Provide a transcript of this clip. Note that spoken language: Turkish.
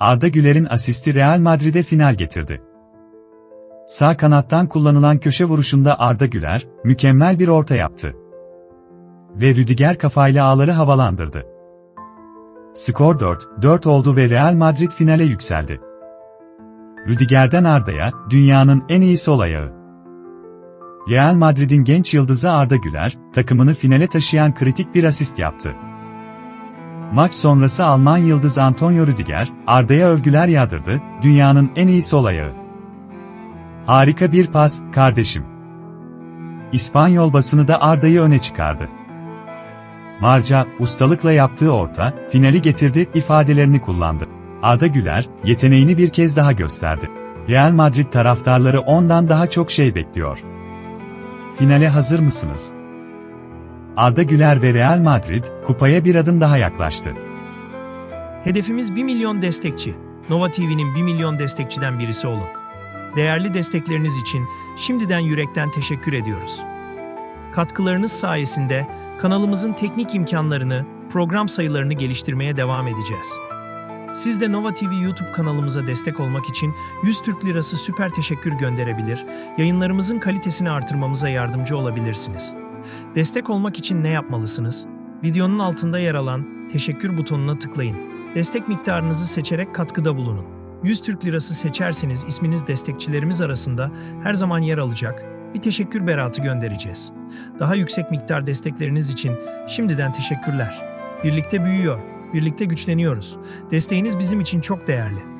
Arda Güler'in asisti Real Madrid'e final getirdi. Sağ kanattan kullanılan köşe vuruşunda Arda Güler, mükemmel bir orta yaptı. Ve Rüdiger kafayla ağları havalandırdı. Skor 4-4 oldu ve Real Madrid finale yükseldi. Rüdiger'den Arda'ya, dünyanın en iyi sol ayağı. Real Madrid'in genç yıldızı Arda Güler, takımını finale taşıyan kritik bir asist yaptı. Maç sonrası Alman yıldız Antonio Rüdiger, Arda'ya övgüler yağdırdı, dünyanın en iyi sol ayağı. Harika bir pas, kardeşim. İspanyol basını da Arda'yı öne çıkardı. Marca, ustalıkla yaptığı orta, finali getirdi ifadelerini kullandı. Arda Güler, yeteneğini bir kez daha gösterdi. Real Madrid taraftarları ondan daha çok şey bekliyor. Finale hazır mısınız? Arda Güler ve Real Madrid, kupaya bir adım daha yaklaştı. Hedefimiz 1 milyon destekçi. Nova TV'nin 1 milyon destekçiden birisi olun. Değerli destekleriniz için şimdiden yürekten teşekkür ediyoruz. Katkılarınız sayesinde kanalımızın teknik imkanlarını, program sayılarını geliştirmeye devam edeceğiz. Siz de Nova TV YouTube kanalımıza destek olmak için 100 Türk Lirası süper teşekkür gönderebilir, yayınlarımızın kalitesini artırmamıza yardımcı olabilirsiniz. Destek olmak için ne yapmalısınız? Videonun altında yer alan teşekkür butonuna tıklayın. Destek miktarınızı seçerek katkıda bulunun. 100 Türk Lirası seçerseniz isminiz destekçilerimiz arasında her zaman yer alacak. Bir teşekkür beratı göndereceğiz. Daha yüksek miktar destekleriniz için şimdiden teşekkürler. Birlikte büyüyor, birlikte güçleniyoruz. Desteğiniz bizim için çok değerli.